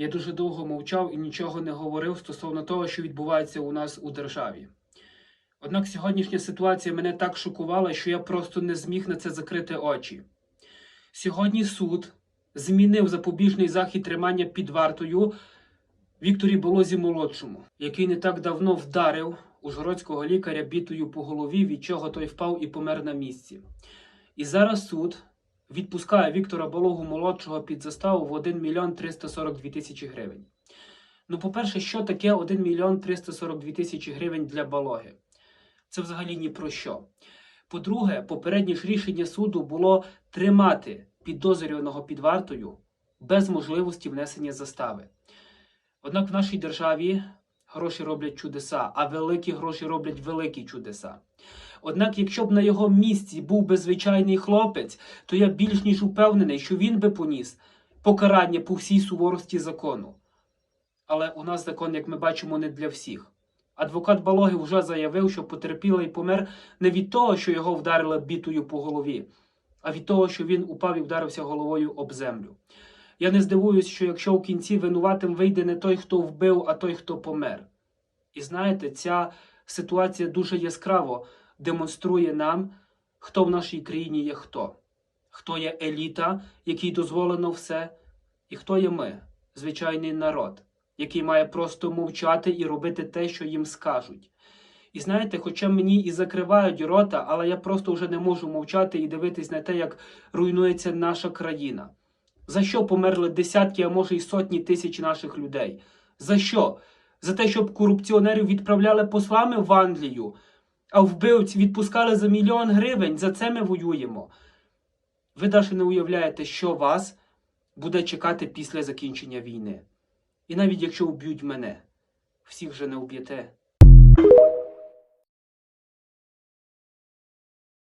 Я дуже довго мовчав і нічого не говорив стосовно того, що відбувається у нас у державі. Однак сьогоднішня ситуація мене так шокувала, що я просто не зміг на це закрити очі. Сьогодні суд змінив запобіжний захід тримання під вартою Вікторі Болозі молодшому, який не так давно вдарив ужгородського лікаря бітою по голові, від чого той впав і помер на місці. І зараз суд відпускає Віктора Бологу молодшого під заставу в 1 мільйон 342 тисячі гривень. Ну, по-перше, що таке 1 мільйон 342 тисячі гривень для Балоги? Це взагалі ні про що. По-друге, попереднє ж рішення суду було тримати підозрюваного під вартою без можливості внесення застави. Однак в нашій державі гроші роблять чудеса, а великі гроші роблять великі чудеса. Однак, якщо б на його місці був би звичайний хлопець, то я більш ніж упевнений, що він би поніс покарання по всій суворості закону. Але у нас закон, як ми бачимо, не для всіх. Адвокат Балоги вже заявив, що потерпілий помер не від того, що його вдарили бітою по голові, а від того, що він упав і вдарився головою об землю. Я не здивуюсь, що якщо у кінці винуватим вийде не той, хто вбив, а той, хто помер. І знаєте, ця ситуація дуже яскраво демонструє нам, хто в нашій країні є хто. Хто є еліта, якій дозволено все, і хто є ми, звичайний народ, який має просто мовчати і робити те, що їм скажуть. І знаєте, хоча мені і закривають рота, але я просто вже не можу мовчати і дивитись на те, як руйнується наша країна. За що померли десятки, а може й сотні тисяч наших людей? За що? За те, щоб корупціонерів відправляли послами в Англію, а вбивць відпускали за мільйон гривень. За це ми воюємо. Ви навіть не уявляєте, що вас буде чекати після закінчення війни. І навіть якщо вб'ють мене, всіх же не вб'єте.